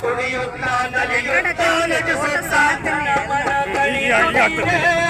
துணியுத்தான் நலியுத்தான் சுத்தான் மன கழியும்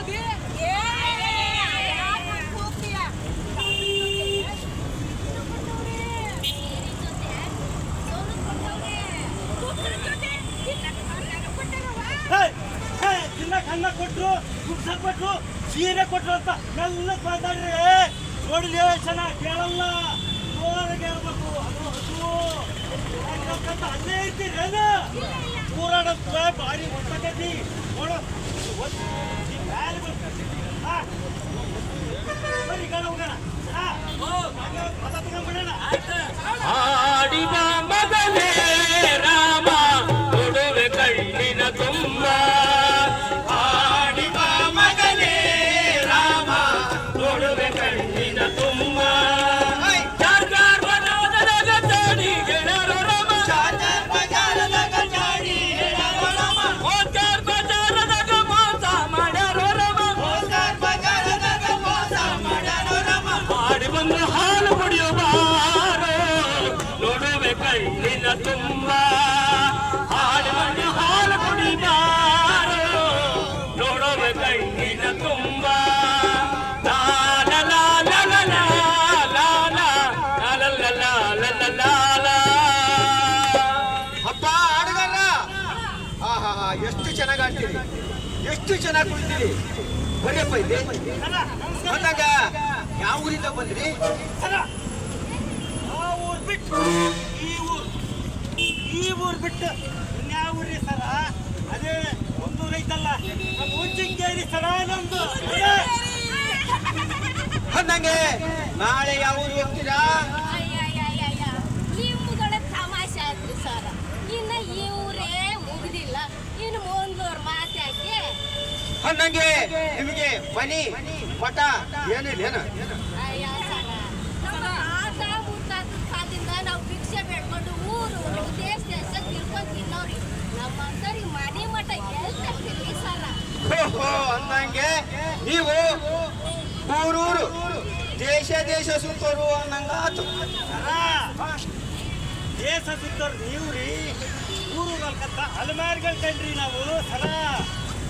ಬರಲ್ಲ ಜೋರಾಗಿ ಹೇಳ್ಬೇಕು. ಅದು ಹಸು. ಯಾಕಂತ ಅಲ್ಲೇ ಇರ್ತೀರೇನು ಹೋರಾಡತ್ತ ಬಾರಿ ಹೊತ್ತಕೈತಿ ನೋಡು. ಬ್ಯಾಲ್ ಬರ್ತೈತಿ ಬರೀ ಗಣ ಮಗನೇ. ಎಷ್ಟು ಚೆನ್ನಾಗಿ ಕುಳಿತೀರಿ ಬರ್ರಿಯಪ್ಪ ಇಲ್ಲಿ. ಬಂದಾಗ ಯಾವ ಊರಿಂದ ಬಂದ್ರಿ? ಊರ್ ಬಿಟ್ಟು ಈ ಊರ್? ಈ ಊರ್ ಬಿಟ್ಟು ಇನ್ಯಾವ ಊರಿ ಸರ? ಅದೇ ಒಂದು ಐತಲ್ಲ. ನಮ್ಮ ಉಜ್ಜಿಂಗೇರಿ ಸರ ನಮ್ದು. ಬಂದಂಗೆ ನಾಳೆ ಯಾವ ಊರಿಗೆ ಹೋಗ್ತೀರಾ? ಅಂದಂಗೆ ನಿಮಗೆ ಮನಿ ಮಠ ಏನಿಲ್ಲ ಏನು? ನಾವು ಭಿಕ್ಷೆ ಬೇಡ್ಕೊಂಡು ಊರು ಊರು ದೇಶ ದೇಶ ತಿರ್ಕೊಂಡು ತಿನ್ನೋರಿ. ಮಟ ಮನೆ ಮಠ ಎಲ್ಲಿ ತರ್ತೀರಿ ಸರ ಓಹೋ ಅಂದಂಗೆ ನೀವು ಊರೂರು ದೇಶ ದೇಶ ಸುತ್ತೋರು ಅನ್ನಂಗಾತು ಸರ ದೇಶ ಸುತ್ತೋರು ನೀವು ರೀ ಊರು ಕಲ್ಕತ್ತ ಅಲಮಾರಿಗಳು ಕಂಡ್ರಿ ನಾವು ಸರ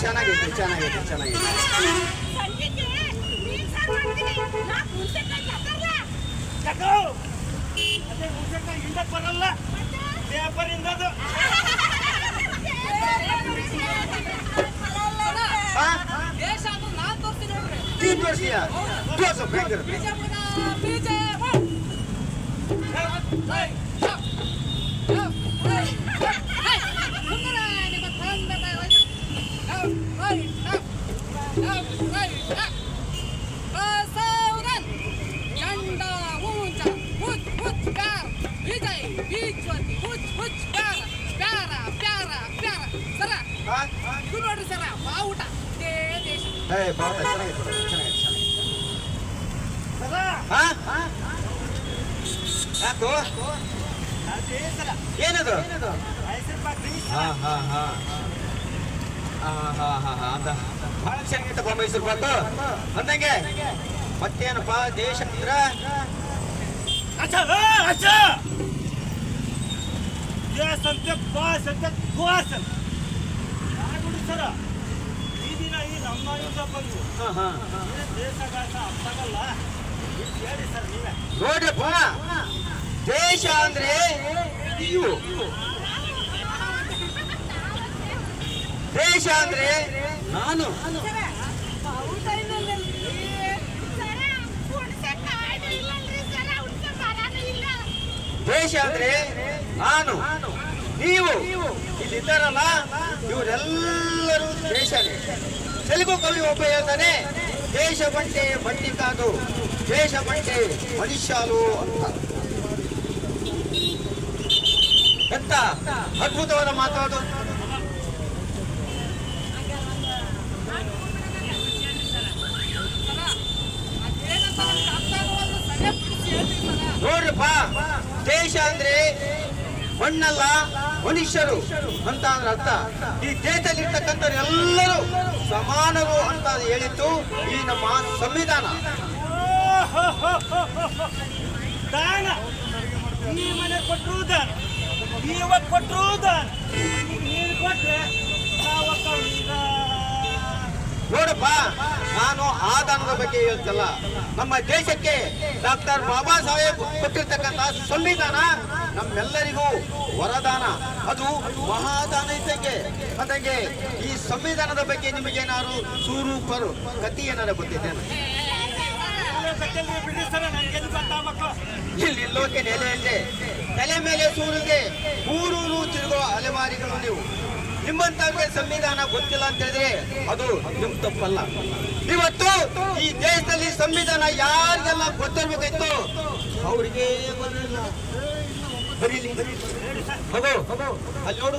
ಚೆನ್ನಾಗಿತ್ತು ಚೆನ್ನಾಗಿತ್ತು ಚೆನ್ನಾಗಿತ್ತು. ಬರಲ್ಲ. ಪೇಪರ್ ಇಂದದು ನೀನ್ ತೋರಿಸಿಯ? ತೋರ್ಸು ಭಯಂಕರ ನೋಡ್ರಿ ಸರ ಬಾವುಟ ಏನದು ಅಂತ ಬಹಳ ಚೆನ್ನಾಗಿ ತಗೋ ಮೈಸೂರು ಬಂದು ಅಂದಂಗೆ ಮತ್ತೇನಪ್ಪ ದೇಶ ಅಂದ್ರ ಅಚ್ಚ ಅಚ್ಚ ಗ್ಯಾಸ್ ಅಂತೆ ಪಾಸ್ ಅಂತೆ ಕ್ವಾಸ್ ಅಂತ ಯಾರು ಸರ? ಈ ದಿನ ಈ ನಮ್ಮ ಯುದ್ಧ ಬಂದು. ಅಪ್ಪ ಅರ್ಥಗಲ್ಲ ಹೇಳಿ ಸರ್ ನೀವೇ? ನೋಡ್ರಪ್ಪ ದೇಶ ಅಂದ್ರೆ ಇವು. ದೇಶ ಅಂದ್ರೆ ನಾನು. ದೇಶ ಅಂದ್ರೆ ನಾನು ನೀವು ಇಲ್ಲಿದ್ದಾರಲ್ಲ ಇವರೆಲ್ಲರೂ ದೇಶ ತೆಲುಗು ಕವಿ ಒಬ್ಬ ಹೇಳ್ತಾನೆ ದೇಶ ಬಂಟೆ ಬಂಡಿ ಕಾದು ದೇಶ ಬಂಟೆ ಮನುಷ್ಯಾಲು ಅಂತ. ಎಂತ ಅದ್ಭುತವಾದ ಮಾತಾಡೋ. ನೋಡ್ರಪ್ಪ ದೇಶ ಅಂದ್ರೆ ಮಣ್ಣಲ್ಲ ಮನುಷ್ಯರು ಅಂತ ಅಂದ್ರೆ ಅರ್ಥ. ಈ ದೇಶದಲ್ಲಿರ್ತಕ್ಕಂಥ ಎಲ್ಲರೂ ಸಮಾನರು ಅಂತ ಹೇಳಿತ್ತು ಈ ನಮ್ಮ ಸಂವಿಧಾನ. ದಾನ. ಈ ಮನೆ ಕೊಟ್ಟರು ದಾನ. ಇವತ್ತು ಕೊಟ್ಟರು ದಾನ. ನೀನು ಕೊಟ್ರೆ ನೋಡಪ್ಪ ನಾನು ಆ ದಾನದ ಬಗ್ಗೆ ಹೇಳ್ತಲ್ಲ, ನಮ್ಮ ದೇಶಕ್ಕೆ ಡಾಕ್ಟರ್ ಬಾಬಾ ಸಾಹೇಬ್ ಕೊಟ್ಟಿರ್ತಕ್ಕಂಥ ಸಂವಿಧಾನ ನಮ್ಮೆಲ್ಲರಿಗೂ ವರದಾನ. ಅದು ಮಹಾದಾನ ಇದ್ದಂಗೆ ಅದಕ್ಕೆ ಈ ಸಂವಿಧಾನದ ಬಗ್ಗೆ ನಿಮಗೇನಾದ್ರು ಸೂರು ಪರು ಕತಿ ಏನಾರ ಗೊತ್ತಿದ್ದೇನೆ ಇಲ್ಲಿ ಲೋಕೆ ನೆಲೆಯಲ್ಲೇ ತಲೆ ಮೇಲೆ ಸೂರಿಗೆ ಊರೂರು ತಿರುಗೋ ಅಲೆಮಾರಿಗಳು ನೀವು. ನಿಮ್ಮಂತಾಗೆ ಸಂವಿಧಾನ ಗೊತ್ತಿಲ್ಲ ಅಂತ ಹೇಳಿದ್ರೆ ಅದು ನಿಮ್ ತಪ್ಪಲ್ಲ. ಇವತ್ತು ಈ ದೇಶದಲ್ಲಿ ಸಂವಿಧಾನ ಯಾರಿಗೆಲ್ಲ ಗೊತ್ತಿರ್ಬೇಕಾಯ್ತು ಅವರಿಗೆ ಬರೀಲಿ ಅಲ್ಲಿ ನೋಡು.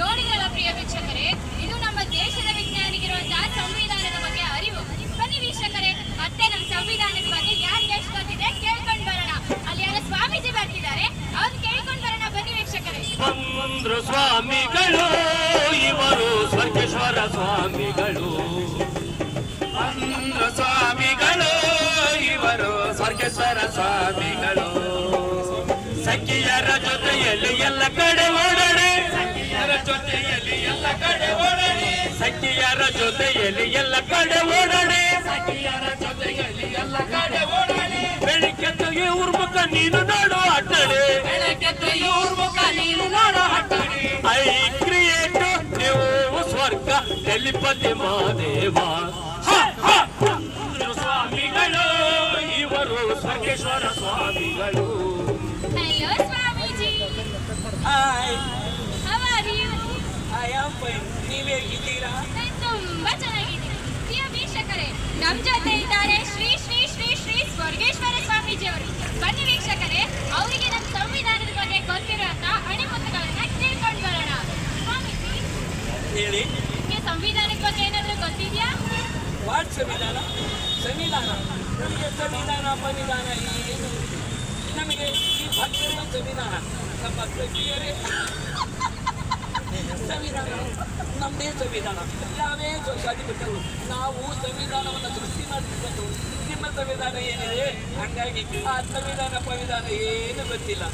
ನೋಡಿದಲ್ಲ ಪ್ರಿಯ ವೀಕ್ಷಕರೇ, ಇದು ನಮ್ಮ ದೇಶದ ವಿಜ್ಞಾನಿಗಿರುವಂತಹ ಸಂವಿಧಾನದ ಬಗ್ಗೆ ಅರಿವು. ಬನ್ನಿ ವೀಕ್ಷಕರೇ, ಮತ್ತೆ ನಮ್ಮ ಸಂವಿಧಾನದ ಬಗ್ಗೆ ಯಾರಿಗೆ ಎಷ್ಟು ಗೊತ್ತಿದೆ ಕೇಳ್ಕೊಂಡು ಬರೋಣ. ಅಲ್ಲಿ ಯಾರು ಸ್ವಾಮೀಜಿ ಬರ್ತಿದ್ದಾರೆ, ಅವ್ರು ಕೇಳ್ಕೊಂಡು ಬರೋಣ. ಬನ್ನಿ ವೀಕ್ಷಕರೇ. ಸ್ವಾಮಿಗಳು, ಇವರು ಸ್ವರ್ಗೇಶ್ವರ ಸ್ವಾಮಿಗಳು. ಸ್ವಾಮಿಗಳು, ಇವರು ಸ್ವರ್ಗೇಶ್ವರ ಸ್ವಾಮಿಗಳು. ಜೊತೆಯಲ್ಲಿ ಎಲ್ಲ ಕಡೆ ಓಡಾಡಿ. ಸಖಿಯರ ಜೊತೆಯಲ್ಲಿ ಎಲ್ಲ ಕಡೆ ಓಡಾಡಿ. ಸಖಿಯರ ಜೊತೆಯಲ್ಲಿ ಎಲ್ಲ ಕಡೆ ಓಡಾಡಿ. ಸಖಿಯರ ಜೊತೆಯಲ್ಲಿ ಎಲ್ಲ ಕಡೆ ಓಡಾಡಿ. ಬೆಳಿಗ್ಗೆ ಇವ್ರ ಮುಖ ನೀನು ನೋಡು ಅಟ್ಟಡಿ ಬೆಳಿಗ್ಗೆ ಇವ್ರ ಮುಖ ನೀನು ನೋಡು ಅಟ್ಟಡಿ ಐ ಕ್ರಿಯೇಟ್ ನೀವು ಸ್ವರ್ಗ ಟೆಲಿಪತಿ ಮಾದೇವ ಸ್ವಾಮಿಗಳು, ಇವರು ಸ್ವರ್ಗೇಶ್ವರ ಸ್ವಾಮಿಗಳು. ಹೇಗಿದ್ದೀರಾ ತುಂಬಾ ಚೆನ್ನಾಗಿದ್ದೀನಿ ಪ್ರಿಯ ವೀಕ್ಷಕರೇ ನಮ್ಮ ಜೊತೆ ಇದ್ದಾರೆ ಶ್ರೀ ಶ್ರೀ ಶ್ರೀ ಶ್ರೀ ಸ್ವರ್ಗೇಶ್ವರ ಸ್ವಾಮೀಜಿ ಅವರು ಬನ್ನಿ ವೀಕ್ಷಕರೇ ಅವರಿಗೆ ನಮ್ಮ ಸಂವಿಧಾನದ ಬಗ್ಗೆ ಗೊತ್ತಿರುವಂತ ಅಣಿಮುತ್ತುಗಳನ್ನ ಕೇಳ್ಕೊಂಡು ಬರೋಣ. ಸ್ವಾಮೀಜಿ ಹೇಳಿ. ನಿಮಗೆ ಸಂವಿಧಾನದ ಬಗ್ಗೆ ಏನಾದರೂ ಗೊತ್ತಿದೆಯಾ? ವಾಟ್ ಸಂವಿಧಾನ? ಸಂವಿಧಾನ. ನಮಗೆ ಸಂವಿಧಾನ ಸಂವಿಧಾನ ಏನು ನಮಗೆ ಈ ಭಕ್ತರೇ ಸಂವಿಧಾನ. ನಮ್ಮ ಸಖಿಯರೇ ಸಂವಿಧಾನ ನಮ್ಮದೇ ಸಂವಿಧಾನ. ನಾವೇ ಸ್ವಚ್ಛಾಧಿಪತಿಗಳು ನಾವು ಸಂವಿಧಾನವನ್ನು ಸೃಷ್ಟಿ ಮಾಡಿರ್ತಕ್ಕಂಥವ್ರು ನಿಮ್ಮ ಸಂವಿಧಾನ ಏನಿದೆ? ಹಂಗಾಗಿ ಆ ಸಂವಿಧಾನ ಸಂವಿಧಾನ ಏನು ಗೊತ್ತಿಲ್ಲ.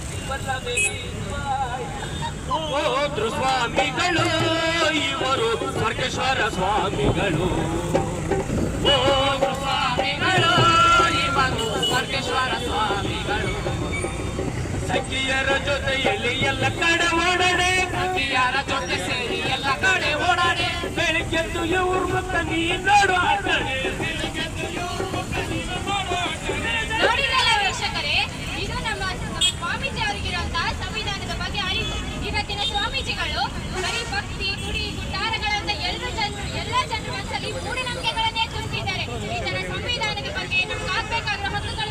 ಹೋದ್ರು ಸ್ವಾಮಿಗಳು ಇವರು ಸ್ವರ್ಗೇಶ್ವರ ಸ್ವಾಮಿಗಳು. ಓ ಸ್ವಾಮಿಗಳು ಇವರು ಸ್ವರ್ಗೇಶ್ವರ ಸ್ವಾಮಿಗಳು. ಸಖಿಯರ ಜೊತೆಯಲ್ಲಿ ಎಲ್ಲ ಕಡೆ ಸಖಿಯರ ಜೊತೆ ಸೇರಿ ಎಲ್ಲ ಕಡೆ ಓಡಾಡಿ. ಬೆಳಿಗ್ಗೆದ್ದು ಇವ್ರ ಮುಖ ನೀ ನೋಡು ಆ ಕಡೆ. ಬೆಳಿಗ್ಗೆದ್ದು ಇವ್ರ ಮುಖ ನೀನು ನೋಡು ಆ ಕಡೆ. ನೋಡಿದ್ರಲ್ಲ ವೀಕ್ಷಕರೇ ಇದು ನಮ್ಮ ಸ್ವಾಮೀಜಿ ಅವರಿಗಿರುವಂತಹ ಸಂವಿಧಾನದ ಬಗ್ಗೆ ಅರಿವು. ಇವತ್ತಿನ ಸ್ವಾಮೀಜಿಗಳು ಬರೀ ಭಕ್ತಿ, ಗುಡಿ ಗುಡ್ಡಾರಗಳಂತ ಎಲ್ಲ ಜನರು ಎಲ್ಲ ಜನರ ಮನಸ್ಸಲ್ಲಿ ಮೂಢನಂಬಿಕೆಗಳನ್ನೇ ತುಂಬಿದ್ದಾರೆ. ಈತನ ಸಂವಿಧಾನದ ಬಗ್ಗೆ, ನಮ್ಗೆ ಆಗ್ಬೇಕಾಗಿರೋ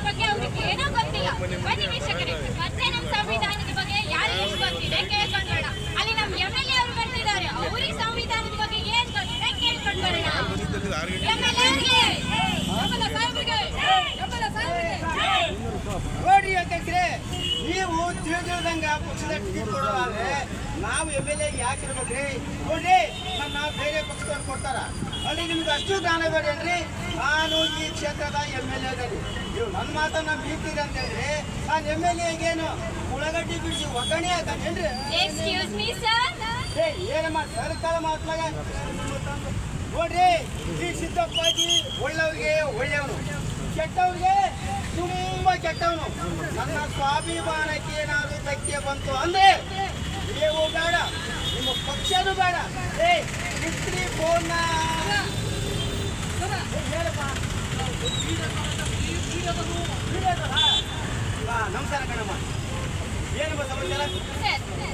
ಬಗ್ಗೆ ಅವ್ರಿಗೆ ಏನೋ ಗೊತ್ತಿಲ್ಲ. ಬನ್ನಿ ವೀಕ್ಷಕರೇ, ಮತ್ತೆ ನಮ್ಮ ಸಂವಿಧಾನದ ಬಗ್ಗೆ ಯಾರಿಗೆ ಗೊತ್ತಿದೆ ಕೇಳ್ಕೊಂಡ್ಬೇಡ ಅಲ್ಲಿ ನಮ್ಮ ಎಂ ಎಲ್ ಎ ಅವರು ಬರ್ತಿದ್ದಾರೆ. ಅವ್ರಿಗೆ ಸಂವಿಧಾನದ ಬಗ್ಗೆ ಏನ್ ಗೊತ್ತಿದೆ ಕೇಳ್ಕೊಂಡ್ ಬರೋಣ? ಎಂ ಎಲ್ ಎ ಎಮ್ಮಲ ಸಾಹೇಬ್ರಿಗೆ ಎಮ್ಮಲ ಸಾಹೇಬ್ರಿಗೆ ನೋಡಿ ಅಧ್ಯಕ್ಷರೇ ನೀವು ತಿಳಿದಿಲ್ದಂಗ ಪಕ್ಷದ ಟಿಕೆಟ್ ಕೊಡೋದಾದ್ರೆ ನಾವು ಎಂ ಎಲ್ ಎ ಯಾಕೆ ಇರ್ಬೇಕ್ರಿ? ನೋಡ್ರಿ ನನ್ನ ನಾವು ಬೇರೆ ಪಕ್ಷದವ್ರು ಕೊಡ್ತಾರ. ಅಲ್ಲಿ ನಿಮ್ಗೆ ಅಷ್ಟು ಜ್ಞಾನ ಬೇಡೇನ್ರಿ ನಾನು ಈ ಕ್ಷೇತ್ರದ ಎಂ ಎಲ್ ಎ ನೀವು ನನ್ನ ಮಾತನ್ನ ಮೀರ್ತೀರಿ ಅಂತ ಹೇಳಿದ್ರೆ ನಾನು ಎಂ ಎಲ್ ಎಗೇನು ಉಳ್ಳಾಗಡ್ಡಿ ಬಿಡಿಸಿ ಒಗ್ಗರಣೆ ಹಾಕೇನ್ರಿ ಎಕ್ಸ್ಕ್ಯೂಸ್ ಮೀ ಸರ್ ಏ ಏನಮ್ಮ ಸರ್ಕಾರ ಮಾತ್ಲಾಗ ನೋಡ್ರಿ ಈ ಸಿದ್ದಪ್ಪಾಜಿ ಒಳ್ಳೆಯವ್ರಿಗೆ ಒಳ್ಳೆಯವನು ಕೆಟ್ಟವ್ರಿಗೆ ತುಂಬಾ ಕೆಟ್ಟವನು ನನ್ನ ಸ್ವಾಭಿಮಾನಕ್ಕೆ ಏನಾದ್ರು ಧಕ್ಕೆ ಬಂತು ಅಂದ್ರೆ ನೀವು ಬೇಡ ನಿಮ್ಮ ಪಕ್ಷನೂ ಬೇಡ ಏ ಮಿಸ್ತ್ರಿ ಫೋನ್ನ ನಮಸ್ಕಾರ ಕಣಮ್ಮ ಸರ್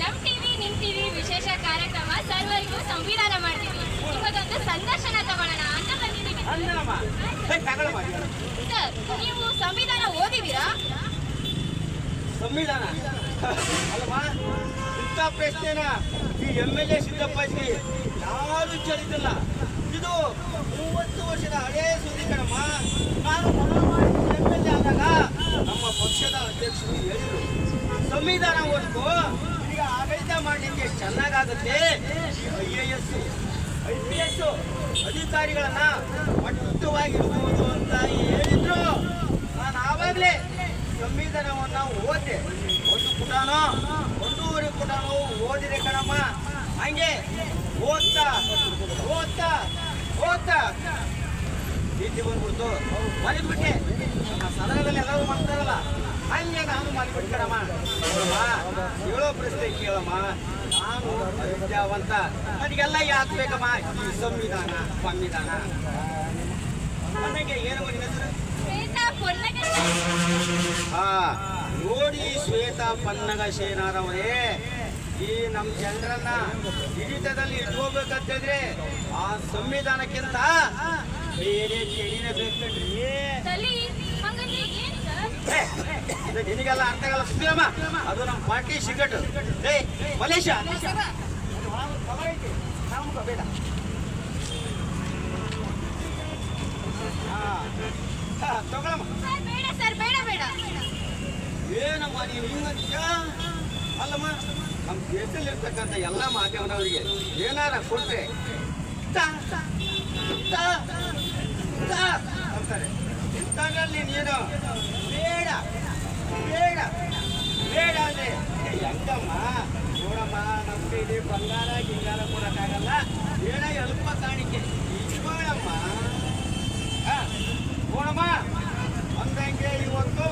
ನಮ್ ಟಿವಿ ನಿಮ್ ಟಿವಿ ವಿಶೇಷ ಕಾರ್ಯಕ್ರಮ ಸರ್ವರಿಗೂ ಸಂವಿಧಾನ ಮಾಡ್ತೀವಿ. ಇವಾಗೊಂದು ಸಂದರ್ಶನ ತಗೊಳ್ಳೋಣ ಅಂತ ಬಂದಿದ್ದೀವಿ. ಸರ್ ನೀವು ಸಂವಿಧಾನ ಓದಿದೀರಾ ಸಂವಿಧಾನ? ಅಲ್ವಾ ಇಂಥ ಪ್ರಶ್ನೆನ ಈ ಎಂ ಎಲ್ ಎ ಸಿದ್ದಪ್ಪಾಜಿಗೆ ಯಾರು ಚಲಿತಿಲ್ಲ ಇದು ಮೂವತ್ತು ವರ್ಷದ ಹಳೆಯ ಸುದ್ದಿ ಕಣಮ್ಮ. ನಾನು ಎಂ ಎಲ್ ಎ ಆದಾಗ ನಮ್ಮ ಪಕ್ಷದ ಅಧ್ಯಕ್ಷರು ಹೇಳಿದರು. ಸಂವಿಧಾನ ಓದ್ಕೋ. ಈಗ ಆಡಳಿತ ಮಾಡಲಿಕ್ಕೆ ಚೆನ್ನಾಗಾಗುತ್ತೆ. I A S, I P S ಅಧಿಕಾರಿಗಳನ್ನ ಮಟ್ಟವಾಗಿರ್ಬೋದು ಅಂತ ಹೇಳಿದ್ರು. ನಾನು ಆವಾಗಲೇ ಸಂವಿಧಾನವನ್ನ ಓದಿದೆ. ಒಂದು ಪುಟಾನೋ, ಒಂದೂವರೆ ಪುಟಾನೋ ಓದಿದೆ ಕಣಮ್ಮ. ಹಂಗೆ ಓದ್ತಾ ಓದ್ತಾ ಓದ್ತಾ. ಬಂದ್ಬಿಟ್ಟು ಬಂದ್ಬಿಡ್ತು. ಮಲಗಿಬಿಟ್ಟೆ ನಮ್ಮ ಸದನದಲ್ಲಿ ಎಲ್ಲರೂ ಮಾಡ್ತಾರಲ್ಲ. ಹಂಗೆ ನಾನು ಕಣಮ್ಮ. ಹೇಳೋ ಪ್ರಶ್ನೆ ಕೇಳಮ್ಮ. ನಾನು ಅವಿದ್ಯಾವಂತ. ನನಗೆಲ್ಲ ಯಾಕೆ ಬೇಕಮ್ಮ ಈ ಸಂವಿಧಾನ ಸಂವಿಧಾನ. ನನಗೆ ಏನು ನಿನ್ನ ಹಾ ನೋಡಿ ಶ್ವೇತಾ ಪನ್ನಗ ಸೇನಾರವರೇ ಈ ನಮ್ಮ ಜನರನ್ನ ಹಿಡಿತದಲ್ಲಿ ಇಟ್ಕೋಬೇಕಂತಂದ್ರೆ ಆ ಸಂವಿಧಾನಕ್ಕಿಂತ ಬೇರೆ ಕೇಳಿನ ಬೇಕಂಡ್ರಿ ತಲಿ ಹಂಗಂದ್ರೆ ಏನ್ ಸರ್ ಏ, ಇದು ನಿನಗೆಲ್ಲ ಅರ್ಥ ಆಗಲ್ಲ. ಸುಮ್ಮೀರಮ್ಮ ಅದು ನಮ್ಮ ಪಾರ್ಟಿ ಸಿಗಟ್ ಏ ಮಲೇಶ ಬೇಡ ಏನಮ್ಮ ನೀವು ಹಿಂಗಂತೀಯ? ಅಲ್ಲಮ್ಮ, ನಮ್ಮ ದೇಶದಲ್ಲಿರ್ತಕ್ಕಂಥ ಎಲ್ಲ ಮಾಧ್ಯಮದವರಿಗೆ ಏನಾರ ತಾ ಅಂತಾರೆ. ಇಂಥದ್ರಲ್ಲಿ ನೀನು ಬೇಡ ಬೇಡ ಅಂದ್ರೆ ಹೆಂಗಮ್ಮ ನೋಡಮ್ಮ ನಮ್ಮ ಇಲ್ಲಿ ಬಂಗಾರ ಗಿಂಗಾರ ಕೊಡಕ್ಕಾಗಲ್ಲ ಬೇಡ ಎಲ್ಪ ಕಾಣಿಕೆ ಇಟ್ಕೊಳ್ಳಮ್ಮ ನೋಡಮ್ಮ ಅಂದಂಗೆ ಇವತ್ತು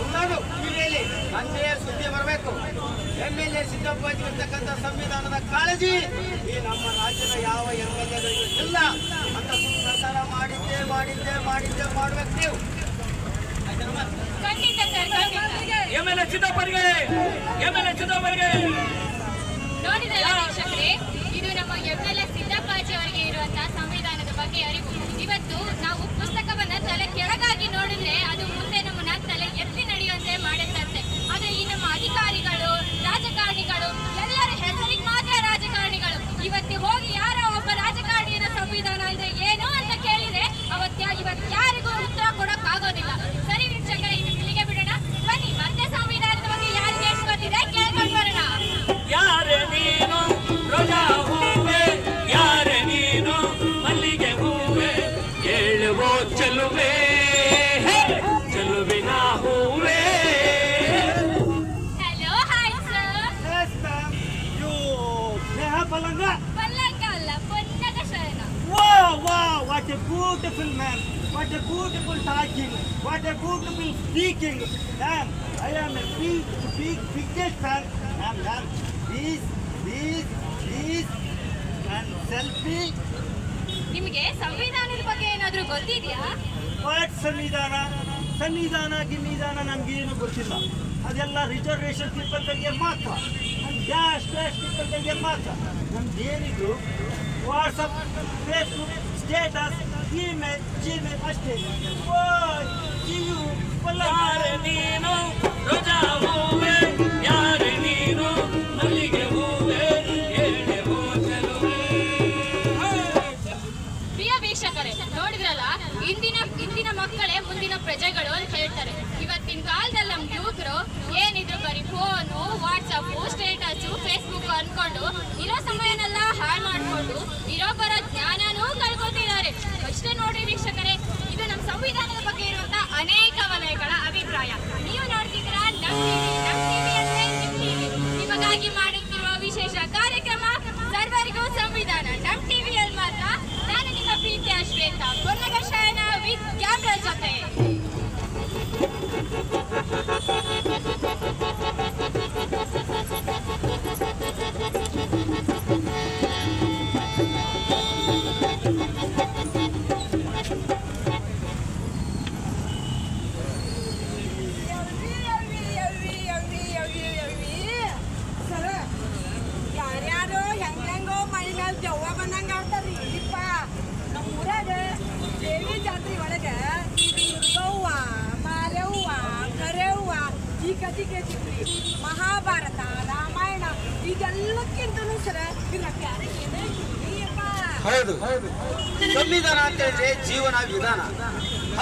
ಎಲ್ಲರೂ ಟಿವಿಯಲ್ಲಿ ನಂದೇ ಸುದ್ದಿ ಬರಬೇಕು ಎಂ ಎಲ್ ಎ ಇರ್ತಕ್ಕಂಥ ಸಂವಿಧಾನದ ಕಾಳಜಿ ಈ ನಮ್ಮ ರಾಜ್ಯದ ಯಾವ ಎಂ ಎಲ್ ಇಲ್ಲ ಅಂತ ಪ್ರಚಾರ ಮಾಡಿದ್ದೆ ಮಾಡಿದ್ದೆ ಮಾಡಿದ್ದೆ ಮಾಡ್ಬೇಕು ನೀವು ಆಯ್ತೇನಮ್ಮ? ಖಂಡಿತ ಸರ್ ಖಂಡಿತ ಎಂ ಎಲ್ ಎ ಸಿದ್ದಪ್ಪರಿಗೆ ಎಂ ಚಿದಂಬರಿಗೆ ಎಂಎಲ್ಎ ಚಿದಂಬರಿಗೆ. ನೋಡಿದ್ರಲ್ಲ ವೀಕ್ಷಕರೇ ಇದು ನಮ್ಮ ಎಂಎಲ್ಎ ಸಿದ್ದಪ್ಪಾಜಿ ಅವರಿಗೆ ಇರುವಂತಹ ಸಂವಿಧಾನದ ಬಗ್ಗೆ ಅರಿವು. ಇವತ್ತು ನಾವು ಪುಸ್ತಕವನ್ನ ತಲೆ ಕೆಳಗಾಗಿ ನೋಡಿದ್ರೆ ಅದು What a beautiful speaking. Man, I am a big, big, biggest fan. Man, man, this, this, this, and selfie. ನಿಮಗೆ ಸಂವಿಧಾನದ ಬಗ್ಗೆ ಏನಾದ್ರೂ ಗೊತ್ತಿದ್ಯಾ ವಾಟ್ ಸಂವಿಧಾನ ಸಂವಿಧಾನ ಗಿನ್ವಿಧಾನ ನಮಗೇನು ಗೊತ್ತಿಲ್ಲ ಅದೆಲ್ಲ ರಿಸರ್ವೇಷನ್ ಪೀಪಲ್ಗಳಿಗೆ ಮಾತ್ರ ಡ್ಯಾಶ್ ಡ್ಯಾಶ್ ಪೀಪಲ್ಗಳಿಗೆ ಮಾತ್ರ ನಮ್ದು ಏನಿದ್ರು WhatsApp Facebook status email Gmail ಅಷ್ಟೇ ಇಂದಿನ ಇಂದಿನ ಮಕ್ಕಳೇ ಮುಂದಿನ ಪ್ರಜೆಗಳು ಅಂತ ಹೇಳ್ತಾರೆ. ಇವತ್ತಿನ ಕಾಲದಲ್ಲಿ ನಮ್ ಯುವಕರು ಏನಿದ್ರು ಬರೀ ಫೋನು ವಾಟ್ಸಪ್ ಸ್ಟೇಟಸ್ ಫೇಸ್ಬುಕ್ ಅನ್ಕೊಂಡು ಇರೋ ಸಮಯನೆಲ್ಲ ಹಾಳು ಮಾಡ್ಕೊಂಡು ಇರೋ ಬರೋ ಜ್ಞಾನನೂ ಕಳ್ಕೊತಿದ್ದಾರೆ. ಅಷ್ಟೇ ನೋಡಿ ವೀಕ್ಷಕರೇ, ಇದು ನಮ್ಮ ಸಂವಿಧಾನದ ಅನೇಕ ವಲಯಗಳ ಅಭಿಪ್ರಾಯ. ನೀವು ನೋಡ್ತಿದ್ದೀರಾ? ನಿಮಗಾಗಿ ಮಾಡುತ್ತಿರುವ ವಿಶೇಷ ಕಾರ್ಯಕ್ರಮ ಸರ್ವರಿಗೂ ಸಂವಿಧಾನ. ನಮ್ ಟಿವಿಯಲ್ಲಿ ಮಾತ್ರ ನಾನು ನಿಮ್ಮ ಪ್ರೀತಿಯ ಶ್ವೇತ. ಪುನಗ ಶಯನ ವಿತ್ ಕ್ಯಾಮ್ರಾ ಜೊತೆ.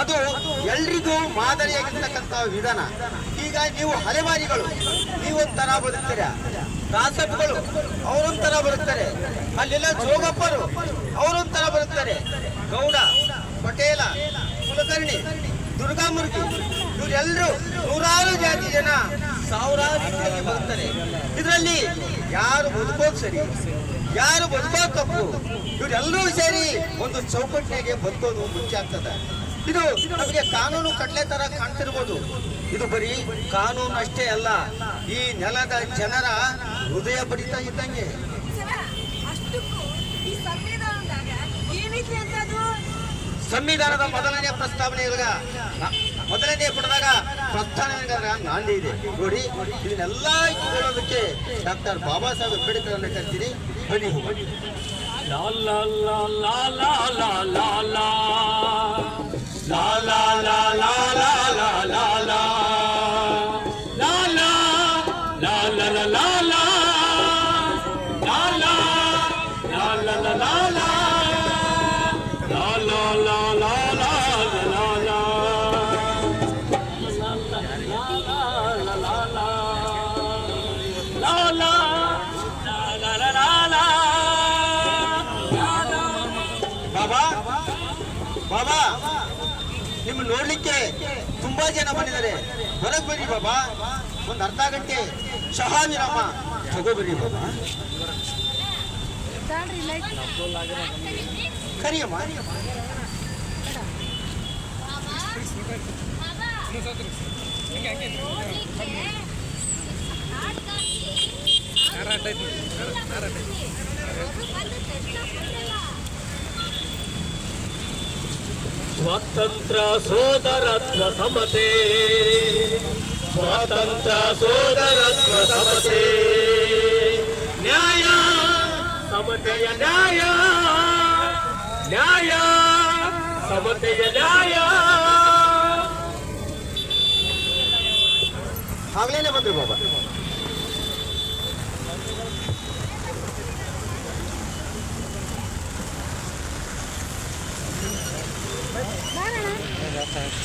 ಅದು ಎಲ್ರಿಗೂ ಮಾದರಿಯಾಗಿರ್ತಕ್ಕಂಥ ವಿಧಾನ. ಈಗ ನೀವು ಹಲೆಮಾರಿಗಳು ನೀವೊಂಥರ ಬದುಕ್ತೀರ. ಕಾಸಪ್ಗಳು ಅವರೊಂಥರ ಬರುತ್ತಾರೆ ಅಲ್ಲೆಲ್ಲ ಜೋಗಪ್ಪರು, ಅವರೊಂಥರ ಬರುತ್ತಾರೆ ಗೌಡ, ಪಟೇಲ, ಕುಲಕರ್ಣಿ, ದುರ್ಗಾಮೂರ್ತಿ ಇವರೆಲ್ಲರೂ ನೂರಾರು ಜಾತಿ ಜನ ಸಾವಿರಾರು ರೀತಿಯಲ್ಲಿ ಬರುತ್ತಾರೆ ಇದರಲ್ಲಿ ಯಾರು ಬದುಕೋದು ಸರಿ, ಯಾರು ಬದುಕೋದು ತಪ್ಪು ಇವರೆಲ್ಲರೂ ಸೇರಿ ಒಂದು ಚೌಕಟ್ಟಿನಾಗೆ ಬದುಕೋದು ಮುಂಚೆ ಆಗ್ತದೆ. ಇದು ನಮಗೆ ಕಾನೂನು ಕಟ್ಲೆ ತರ ಕಾಣ್ತಿರ್ಬೋದು. ಇದು ಬರೀ ಕಾನೂನು ಅಷ್ಟೇ ಅಲ್ಲ ಈ ನೆಲದ ಜನರ ಹೃದಯ ಬಡಿತ ಇದ್ದಂಗೆ. ಅಷ್ಟಕ್ಕೂ ಈ ಸಂವಿಧಾನದಾಗ ಏನೈತಿ ಸಂವಿಧಾನದ ಮೊದಲನೇ ಪ್ರಸ್ತಾವನೆ ಮೊದಲನೇ ಪುಟದಾಗ ಪ್ರಸ್ತಾವನೆ ನಾಂದಿ ಇದೆ. ನೋಡಿ ಇದನ್ನೆಲ್ಲ ಇಟ್ಕೊಳ್ಳೋದಕ್ಕೆ ಡಾಕ್ಟರ್ ಬಾಬಾ ಸಾಹೇಬ್ ಅಂಬೇಡ್ಕರ್ ಅಂತ ಕರ್ತೀನಿ ಬನ್ನಿ ಹೋಗಿ ಲಾ ಲಾ ಲಾ ಲಾ ಲಾ ಲಾ la la la la la ನೋಡ್ಲಿಕ್ಕೆ ತುಂಬಾ ಜನ ಬಂದಿದ್ದಾರೆ. ಹೊರಗೆ ಬರ್ರಿ ಬಾಬಾ. ಒಂದು ಅರ್ಧ ಗಂಟೆ. ಚಹಾ ವಿರಾಮ ತಗೋಬರ್ರಿ ಬಾಬಾ. ಕರಿಯಮ್ಮ. స్వతంత్ర సోదరత్వ సమతే స్వతంత్ర సోదరత్వ సమతే న్యాయ సమతయ న్యాయ న్యాయ సమతయ న్యాయ लागले ना पत्र बाबा あり来。